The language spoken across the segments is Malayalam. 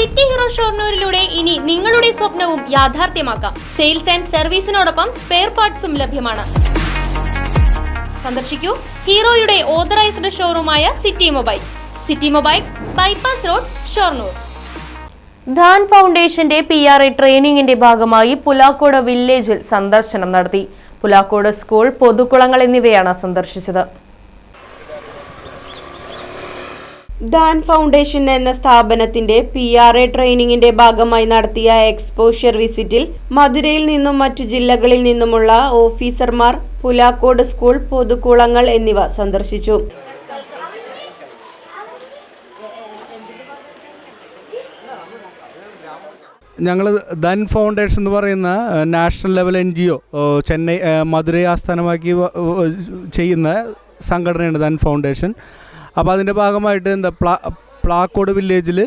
സിറ്റി ഹീറോ ഷോർണൂരിലൂടെ ഇനി നിങ്ങളുടെ സ്വപ്നവും യാഥാർത്ഥ്യമാക്കാം. സെയിൽസ് ആൻഡ് സർവീസിനോടൊപ്പം സ്പെയർ പാർട്സും ലഭ്യമാണ്. സന്ദർശിക്കൂ ഹീറോയുടെ authorised ഷോറൂമായ city mobiles. City mobiles bypass road Shoranur. Dhan ഫൗണ്ടേഷന്റെ പി ആർ എ ട്രെയിനിങ്ങിന്റെ ഭാഗമായി പുലാക്കോട് വില്ലേജിൽ സന്ദർശനം നടത്തി. പുലാക്കോട് സ്കൂൾ പൊതുക്കുളങ്ങൾ എന്നിവയാണ് സന്ദർശിച്ചത്. ദാൻ ഫൗണ്ടേഷൻ എന്ന സ്ഥാപനത്തിന്റെ പി ആർ എ ട്രെയിനിങ്ങിന്റെ ഭാഗമായി നടത്തിയ എക്സ്പോഷ്യർ വിസിറ്റിൽ മധുരയിൽ നിന്നും മറ്റു ജില്ലകളിൽ നിന്നുമുള്ള ഓഫീസർമാർ പുലാക്കോട് സ്കൂൾ പൊതുക്കുളങ്ങൾ എന്നിവ സന്ദർശിച്ചു. ഞങ്ങൾ ധൻ ഫൗണ്ടേഷൻ എന്ന് പറയുന്ന national level N G O Chennai മധുരയെ Madurai ആസ്ഥാനമാക്കി ചെയ്യുന്ന സംഘടനയാണ് ധൻ ഫൗണ്ടേഷൻ. അപ്പോൾ അതിന്റെ ഭാഗമായിട്ട് എന്താ പ്ലാ പ്ലാക്കോട് വില്ലേജിൽ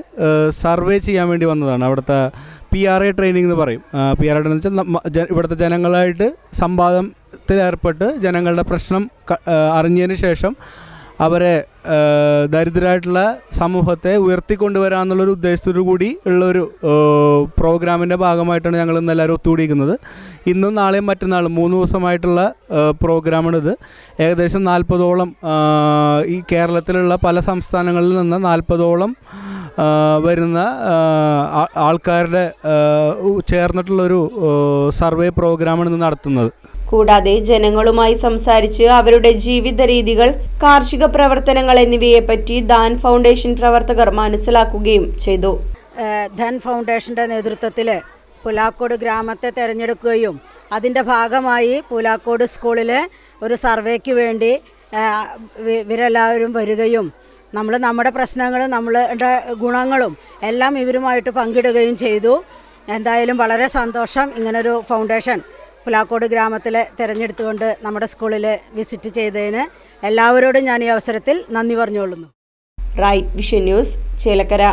സർവേ ചെയ്യാൻ വേണ്ടി വന്നതാണ്. അവിടുത്തെ പി ആർ എ ട്രെയിനിങ് എന്ന് പറയും. പി ആർ എ എന്ന് വെച്ചാൽ ഇവിടുത്തെ ജനങ്ങളായിട്ട് സംവാദത്തിൽ ഏർപ്പെട്ട് ജനങ്ങളുടെ പ്രശ്നം അറിഞ്ഞതിന് ശേഷം അവരെ ദരിദ്രരായിട്ടുള്ള സമൂഹത്തെ ഉയർത്തിക്കൊണ്ടുവരാമെന്നുള്ളൊരു ഉദ്ദേശത്തോടു കൂടി ഉള്ളൊരു പ്രോഗ്രാമിന്റെ ഭാഗമായിട്ടാണ് ഞങ്ങൾ ഇന്ന് എല്ലാവരും ഒത്തുകൂടിയിരിക്കുന്നത്. ഇന്നും നാളെയും മറ്റന്നാളും മൂന്ന് ദിവസമായിട്ടുള്ള പ്രോഗ്രാമാണിത്. ഏകദേശം നാൽപ്പതോളം ഈ കേരളത്തിലുള്ള പല സംസ്ഥാനങ്ങളിൽ നിന്ന് നാൽപ്പതോളം വരുന്ന ആൾക്കാരുടെ ചേർന്നിട്ടുള്ളൊരു സർവേ പ്രോഗ്രാമാണ് ഇന്ന് നടത്തുന്നത്. കൂടാതെ ജനങ്ങളുമായി സംസാരിച്ച് അവരുടെ ജീവിത രീതികൾ കാർഷിക പ്രവർത്തനങ്ങൾ എന്നിവയെപ്പറ്റി ദാൻ ഫൗണ്ടേഷൻ പ്രവർത്തകർ മനസ്സിലാക്കുകയും ചെയ്തു. ധാൻ ഫൗണ്ടേഷന്റെ നേതൃത്വത്തിൽ പുലാക്കോട് ഗ്രാമത്തെ തിരഞ്ഞെടുക്കുകയും അതിന്റെ ഭാഗമായി പുലാക്കോട് സ്കൂളിൽ ഒരു സർവേക്ക് വേണ്ടി ഇവരെല്ലാവരും വരികയും നമ്മൾ നമ്മുടെ പ്രശ്നങ്ങളും നമ്മളുടെ ഗുണങ്ങളും എല്ലാം ഇവരുമായിട്ട് പങ്കിടുകയും ചെയ്തു. എന്തായാലും വളരെ സന്തോഷം ഇങ്ങനൊരു ഫൗണ്ടേഷൻ. പുലാക്കോട് ഗ്രാമത്തിലെ തിരഞ്ഞെടുത്തുകൊണ്ട് നമ്മുടെ സ്കൂളിൽ വിസിറ്റ് ചെയ്തതിന് എല്ലാവരോടും ഞാൻ ഈ അവസരത്തിൽ നന്ദി പറഞ്ഞുകൊള്ളുന്നു. Right vision news Chelakkara.